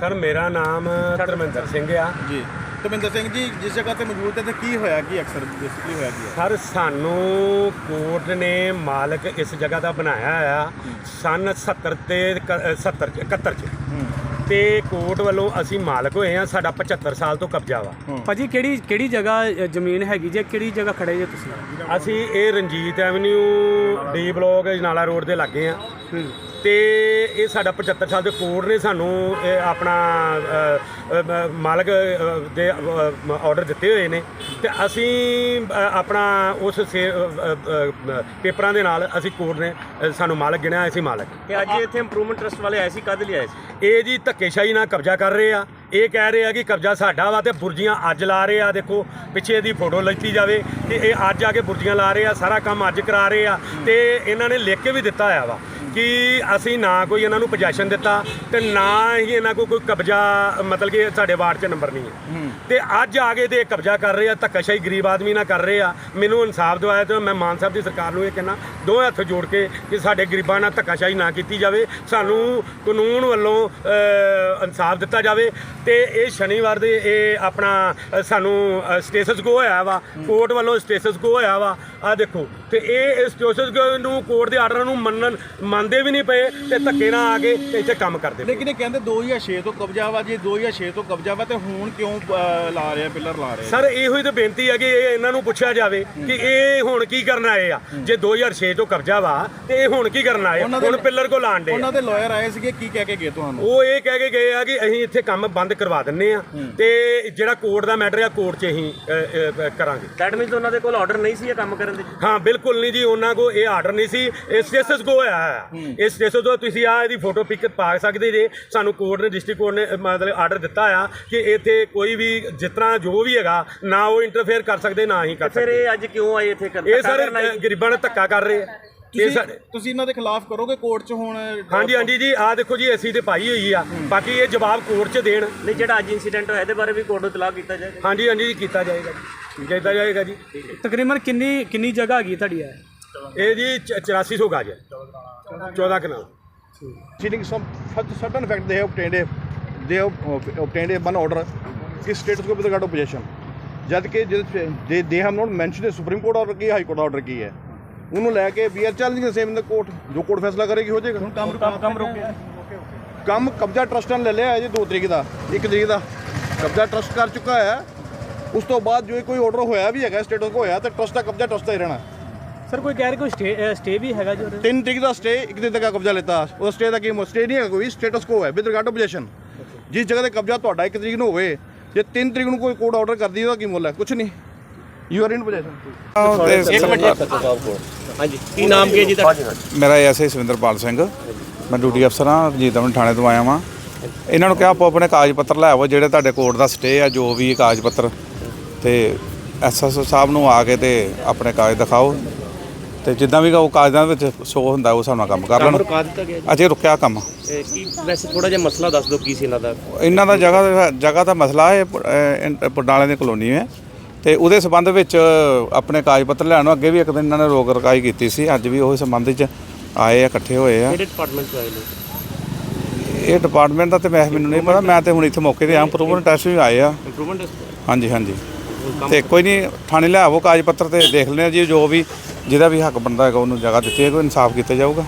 Sir ਮੇਰਾ ਨਾਮ ਧਰਮਿੰਦਰ ਸਿੰਘ ਆ। ਜੀ। ਤਮਿੰਦਰ ਸਿੰਘ ਜੀ ਜਿਸ ਜਗ੍ਹਾ ਤੇ ਮੌਜੂਦ ਹੈ ਤੇ ਕੀ ਹੋਇਆ ਕੀ ਅਕਸਰ ਬੇਸਿਕਲੀ ਹੋਇਆ ਕੀ ਸਰ ਸਾਨੂੰ ਕੋਰਟ ਨੇ ਮਾਲਕ ਇਸ ਜਗ੍ਹਾ ਦਾ ਬਣਾਇਆ ਆ ਸਨ 70 ਤੇ ਕ- ਅ, 70 ਚ 71 ਚ। ਤੇ ਕੋਰਟ ਵੱਲੋਂ ਅਸੀਂ ਮਾਲਕ ਹੋਏ ਆ ਸਾਡਾ 75 ਸਾਲ ਤੋਂ ਕਬਜ਼ਾ ਵਾ। ਭਾਜੀ ਕਿਹੜੀ ਕਿਹੜੀ ਜਗ੍ਹਾ ਜ਼ਮੀਨ ਹੈਗੀ ਜੇ ਕਿਹੜੀ ਜਗ੍ਹਾ ਖੜੇ ਜੇ ਤੁਸੀਂ? ਅਸੀਂ ਇਹ Ranjit avenue D block Janala road ਦੇ ਲਾਗੇ ਆ। ਤੇ ਇਹ ਸਾਡਾ 75 ਸਾਲ ਦੇ ਕੋਰਟ ਨੇ ਸਾਨੂੰ ਇਹ ਆਪਣਾ ਮਾਲਕ ਦੇ ਆਰਡਰ ਦਿੱਤੇ ਹੋਏ ਨੇ। ਤੇ ਅਸੀਂ ਆਪਣਾ ਉਸ ਪੇਪਰਾਂ ਦੇ ਨਾਲ ਅਸੀਂ ਕੋਰਟ ਨੇ ਸਾਨੂੰ ਮਾਲਕ ਗਿਣਿਆ ਅਸੀਂ ਮਾਲਕ। ਤੇ ਅੱਜ ਇੱਥੇ ਇੰਪਰੂਵਮੈਂਟ ਟਰਸਟ ਵਾਲੇ ਆਏ ਸੀ ਕਦ ਲਈ ਆਏ ਸੀ? ਇਹ ਜੀ ਧੱਕੇਸ਼ਾਹੀ ਨਾਲ ਕਬਜ਼ਾ ਕਰ ਰਹੇ ਆ। ਇਹ ਕਹਿ ਰਹੇ ਆ ਕਿ ਕਬਜ਼ਾ ਸਾਡਾ ਵਾ ਤੇ ਬੁਰਜੀਆਂ ਅੱਜ ਲਾ ਰਹੇ ਆ। ਦੇਖੋ ਪਿੱਛੇ ਇਹਦੀ ਫੋਟੋ ਲੱਤੀ ਜਾਵੇ ਤੇ ਇਹ ਅੱਜ ਆ ਕੇ ਬੁਰਜੀਆਂ ਲਾ ਰਹੇ ਆ ਸਾਰਾ ਕੰਮ ਅੱਜ ਕਰਾ ਰਹੇ ਆ ਤੇ ਇਹਨਾਂ ਨੇ ਲਿਖ ਕੇ ਵੀ ਦਿੱਤਾ ਹੋਇਆ ਵਾ। ਕਿ ਅਸੀਂ ਨਾ ਕੋਈ ਇਹਨਾਂ ਨੂੰ ਪੋਜੈਸ਼ਨ ਦਿੱਤਾ ਤੇ ਨਾ ਹੀ ਇਹਨਾਂ ਕੋਲ ਕੋਈ ਕਬਜ਼ਾ ਮਤਲਬ ਕਿ ਸਾਡੇ ਵਾਰਡ 'ਚ ਨੰਬਰ ਨਹੀਂ ਹੈ। ਤੇ ਅੱਜ ਆ ਕੇ ਤੇ ਕਬਜ਼ਾ ਕਰ ਰਹੇ ਆ ਧੱਕਾਸ਼ਾਹੀ ਗਰੀਬ ਆਦਮੀ ਨਾਲ ਕਰ ਰਹੇ ਆ। ਮੈਨੂੰ ਇਨਸਾਫ ਦਿਵਾਇਆ ਤੇ ਮੈਂ ਮਾਨ ਸਾਹਿਬ ਦੀ ਸਰਕਾਰ ਨੂੰ ਇਹ ਕਹਿਣਾ ਦੋਵੇਂ ਹੱਥ ਜੋੜ ਕੇ ਕਿ ਸਾਡੇ ਗਰੀਬਾਂ ਨਾਲ ਧੱਕਾਸ਼ਾਹੀ ਨਾ ਕੀਤੀ ਜਾਵੇ ਸਾਨੂੰ ਕਾਨੂੰਨ ਵੱਲੋਂ ਇਨਸਾਫ ਦਿੱਤਾ ਜਾਵੇ ਤੇ ਇਹ ਸ਼ਨੀਵਾਰ ਦੇ ਇਹ ਆਪਣਾ ਸਾਨੂੰ ਸਟੇਟਸ ਕੋ ਹੋਇਆ ਵਾ ਕੋਰਟ ਵੱਲੋਂ ਸਟੇਟਸ ਕੋ ਹੋਇਆ ਵਾ। ਆ ਦੇਖੋ ਤੇ ਇਹ ਇਸ ਸਟੇਟਸ ਕੋ ਨੂੰ ਕੋਰਟ ਦੇ ਆਰਡਰ ਨੂੰ ਮੰਨਣ ਮੰਨਦੇ ਵੀ ਨਹੀਂ ਪਏ ਤੇ ਧੱਕੇ ਨਾਲ ਆ ਕੇ ਇੱਥੇ ਕੰਮ ਕਰਦੇ ਲੇਕਿਨ ਇਹ ਕਹਿੰਦੇ 2006 ਤੋਂ ਕਬਜ਼ਾ ਵਾ ਜੀ 2006 ਤੋਂ ਕਬਜ਼ਾ ਵਾ ਤੇ ਹੁਣ ਕਿਉਂ ਲਾ ਰਹੇ ਪਿੱਲਰ ਲਾ ਰਹੇ ਸਰ ਇਹੋ ਹੀ ਤਾਂ ਬੇਨਤੀ ਹੈ ਕਿ ਇਹ ਇਹਨਾਂ ਨੂੰ ਪੁੱਛਿਆ ਜਾਵੇ ਕਿ ਇਹ ਹੁਣ ਕੀ ਕਰਨ ਆਏ ਆ? ਜੇ 2006 ਤੋਂ ਕਬਜ਼ਾ ਵਾ ਤੇ ਇਹ ਹੁਣ ਕੀ ਕਰਨ ਆਏ ਹੁਣ ਪਿੱਲਰ ਕੋ ਲਾਣ ਦੇ ਉਹਨਾਂ ਦੇ ਲਾਇਰ ਆਏ ਸੀਗੇ ਕੀ ਕਹਿ ਕੇ ਗਏ ਤੁਹਾਨੂੰ? ਉਹ ਇਹ ਕਹਿ ਕੇ ਗਏ ਆ ਕਿ ਅਸੀਂ ਇੱਥੇ ਕੰਮ ਬੰਦ ਕਰਵਾ ਦਿੰਨੇ ਆ ਤੇ ਜਿਹੜਾ ਕੋਰਟ ਦਾ ਮੈਟਰ ਆ ਕੋਰਟ 'ਚ ਅਸੀਂ ਕਰਾਂਗੇ। ਦੈਟ ਮੀਨਸ ਉਹਨਾਂ ਦੇ ਕੋਲ ਆਰਡਰ ਨਹੀਂ ਸੀ ਇਹ ਕੰਮ ਕਰਨ ਦੇ? ਹਾਂ ਬਿਲਕੁਲ ਨਹੀਂ ਜੀ ਉਹਨਾਂ ਕੋ ਇਹ ਆਰਡਰ ਨਹੀਂ ਸੀ। ਇਹ ਸਟੇਟਸ ਕੋ ਹੋਇਆ ਹੈ। ਇਸ ਸਟੇਟਸ ਤੋਂ ਤੁਸੀਂ ਆ ਇਹਦੀ ਫੋਟੋ ਪਿਕ ਪਾ ਸਕਦੇ ਜੇ। ਸਾਨੂੰ ਕੋਰਟ ਨੇ ਡਿਸਟ੍ਰਿਕਟ ਕੋਰਟ ਨੇ ਮਤਲਬ ਆਰਡਰ ਦਿੱਤਾ ਆ ਕਿ ਇੱਥੇ ਕੋਈ ਵੀ ਜਿਸ ਤਰ੍ਹਾਂ ਜੋ ਵੀ ਹੈਗਾ ਨਾ ਉਹ ਇੰਟਰਫੇਅਰ ਕਰ ਸਕਦੇ ਨਾ ਹੀ ਕਰ ਫਿਰ ਸਕਦੇ। ਇਹ ਅੱਜ ਕਿਉਂ ਆਏ ਇੱਥੇ? ਕਰਨ ਇਹ ਸਾਰੇ ਗਰੀਬਾਂ ਨਾਲ ਧੱਕਾ ਕਰ ਰਹੇ ਆ ਇਹ ਤੁਸੀਂ ਸਾਡੇ ਤੁਸੀਂ ਇਹਨਾਂ ਦੇ ਖਿਲਾਫ ਕਰੋਗੇ ਕੋਰਟ 'ਚ ਹੁਣ ਹਾਂਜੀ ਹਾਂਜੀ ਜੀ ਆ ਦੇਖੋ ਜੀ ਅਸੀਂ ਤੇ ਪਾਈ ਹੋਈ ਆ। ਬਾਕੀ ਇਹ ਜਵਾਬ ਕੋਰਟ 'ਚ ਦੇਣ। ਨਹੀਂ ਜਿਹੜਾ ਅੱਜ ਇਨਸੀਡੈਂਟ ਹੋਇਆ ਇਹਦੇ ਬਾਰੇ ਵੀ ਕੋਰਟ ਨੂੰ ਇਤਲਾਹ ਕੀਤਾ ਜਾਏਗਾ। ਹਾਂਜੀ ਹਾਂਜੀ ਜੀ ਕੀਤਾ ਜਾਏਗਾ ਜੀ। ਕੀਤਾ ਜਾਏਗਾ ਜੀ। ਤਕਰੀਬਨ ਕਿੰਨੀ ਕਿੰਨੀ ਜਗ੍ਹਾ ਹੈਗੀ ਤੁਹਾਡੀ ਹੈ ਇਹ ਜੀ 8400 ਗਜ ਹੈ 14 ਕਨਾਲ। Cheating some such certain fact they have obtained a they have uh, obtained a one order कि status को with regard to possession ਜਦ ਕਿ they they have not mention supreme court order Ki high court order ਕੀ ਹੈ ਉਹਨੂੰ ਲੈ ਕੇ we are challenging same ਦਾ ਕੋਰਟ ਜੋ ਕੋਰਟ ਫੈਸਲਾ ਕਰੇਗੀ ਹੋ ਜਾਏਗਾ। ਕੰਮ ਕੰਮ ਰੁਕ ਗਿਆ। ਕੰਮ ਕਬਜ਼ਾ ਟਰਸਟ ਨੇ ਲੈ ਲਿਆ ਹੈ ਜੀ 2 ਤਰੀਕ ਦਾ 1 ਤਰੀਕ ਦਾ। ਕਬਜ਼ਾ ਟਰਸਟ ਕਰ ਚੁੱਕਾ ਹੈ। ਉਸ ਤੋਂ ਬਾਅਦ ਜੋ ਕੋਈ ਆਰਡਰ ਹੋਇਆ ਵੀ ਹੈਗਾ ਸਟੇਟਸ ਕੋ ਹੋਇਆ ਤਾਂ ਟਰਸਟ ਦਾ ਕਬਜ਼ਾ ਟਰਸਟ ਦਾ ਹੀ ਰਹਿਣਾ। ਸਰ ਕੋਈ ਕਹਿ ਰਿਹਾ ਕੋਈ ਸਟੇ ਸਟੇ ਵੀ ਹੈਗਾ ਜੀ 3 ਤਰੀਕ ਦਾ ਸਟੇ 1 ਦਿਨ ਤੱਕ ਦਾ ਕਬਜ਼ਾ ਲੈਤਾ। ਉਹ ਸਟੇ ਦਾ ਕੀ ਸਟੇ ਨਹੀਂ ਹੈਗਾ ਕੋਈ ਸਟੇਟਸ ਕੋ ਹੈ ਵਿਦ ਰਿਗਾਰਡ ਟੂ ਪੋਜੀਸ਼ਨ ਜਿਸ ਜਗ੍ਹਾ ਤੇ ਕਬਜ਼ਾ ਤੁਹਾਡਾ 1 ਤਰੀਕ ਨੂੰ ਹੋਵੇ ਜੇ 3 ਤਰੀਕ ਨੂੰ ਕੋਈ ਕੋਡ ਆਰਡਰ ਕਰਦੀ ਉਹਦਾ ਕੀ ਮੁੱਲ ਹੈ? ਕੁਝ ਨਹੀਂ। ਯੂ ਆਰ ਇਨ ਪੋਜੀਸ਼ਨ ਇੱਕ ਮਿੰਟ। ਹਾਂਜੀ ਕੀ ਨਾਮ ਕੀ ਹੈ ਜੀ ਤੁਹਾਡਾ? ਮੇਰਾ ਐਸਏ ਸਵਿੰਦਰਪਾਲ ਸਿੰਘ। ਮੈਂ ਡਿਊਟੀ ਅਫਸਰ ਹਾਂ ਰਣਜੀਤ ਅਮਨ ਥਾਣੇ ਤੋਂ ਆਇਆ ਵਾਂ। ਇਹਨਾਂ ਨੂੰ ਕਿਹਾ ਆਪੋ ਆਪਣੇ ਕਾਗਜ਼ ਪੱਤਰ ਲੈ ਆਵੋ ਜਿਹੜੇ ਤੁਹਾਡੇ ਕੋਰਟ ਦਾ ਸਟੇ ਆ ਜੋ ਵੀ ਕਾਗਜ਼ ਪੱਤਰ। ਤੇ ਐਸਐਸਓ ਸਾਹਿਬ ਨੂੰ ਆ ਕੇ ਤੇ ਆਪਣੇ ਕਾਗਜ਼ ਦਿਖਾਓ। ਤੇ ਜਿੱਦਾਂ ਵੀ ਉਹ ਕਾਗਜ਼ਾਂ ਵਿੱਚ ਸ਼ੋ ਹੁੰਦਾ ਉਹ ਹਿਸਾਬ ਨਾਲ ਕੰਮ ਕਰ ਲੈਣ। ਰੁਕਾ ਦਿੱਤਾ ਗਿਆ ਜੀ? ਅਜੇ ਰੁਕਿਆ ਕੰਮ। ਇਹ ਕੀ ਵੈਸੇ ਥੋੜਾ ਜਿਹਾ ਮਸਲਾ ਦੱਸ ਦਿਓ ਕੀ ਸੀ ਇਹਨਾਂ ਦਾ? ਇਹਨਾਂ ਦਾ ਜਗ੍ਹਾ ਦਾ ਜਗ੍ਹਾ ਦਾ ਮਸਲਾ ਹੈ ਪਰਡਾਲੇ ਦੀ ਕਲੋਨੀ ਹੈ। ਤੇ ਉਹਦੇ ਸਬੰਧ ਵਿੱਚ ਆਪਣੇ ਕਾਗਜ਼ ਪੱਤਰ ਲੈਣ ਨੂੰ ਅੱਗੇ ਵੀ ਇੱਕ ਦਿਨ ਇਹਨਾਂ ਨੇ ਰੋਕ ਰਕਾਈ ਕੀਤੀ ਸੀ। ਅੱਜ ਵੀ ਉਹੀ ਸੰਬੰਧ ਵਿੱਚ ਆਏ ਆ ਇਕੱਠੇ ਹੋਏ ਆ। ਕਿਹੜੇ ਡਿਪਾਰਟਮੈਂਟ ਤੋਂ ਆਏ ਨੇ? ਇਹ ਡਿਪਾਰਟਮੈਂਟ ਦਾ ਤੇ ਮੈਂ ਮੈਨੂੰ ਨਹੀਂ ਪਤਾ। ਮੈਂ ਤੇ ਹੁਣ ਇੱਥੇ ਮੌਕੇ ਤੇ ਆ। ਪ੍ਰੂਵਨ ਟੈਸਟ ਵੀ ਆਏ ਆ। ਇੰਪਰੂਵਮੈਂਟ ਹਾਂਜੀ ਹਾਂਜੀ। ਤੇ ਕੋਈ ਨਹੀਂ ਥਾਣੇ ਲੈ ਆਵੋ ਕਾਗਜ਼ ਪੱਤਰ ਤੇ ਦੇਖ ਲੈਣੇ ਜੀ। ਜੋ ਵੀ ਜਿਹਦਾ ਵੀ ਹੱਕ ਬਣਦਾ ਹੈਗਾ ਉਹਨੂੰ ਜਗ੍ਹਾ ਦਿੱਤੀ ਹੈ ਕੋਈ ਇਨਸਾਫ ਕੀਤਾ ਜਾਊਗਾ।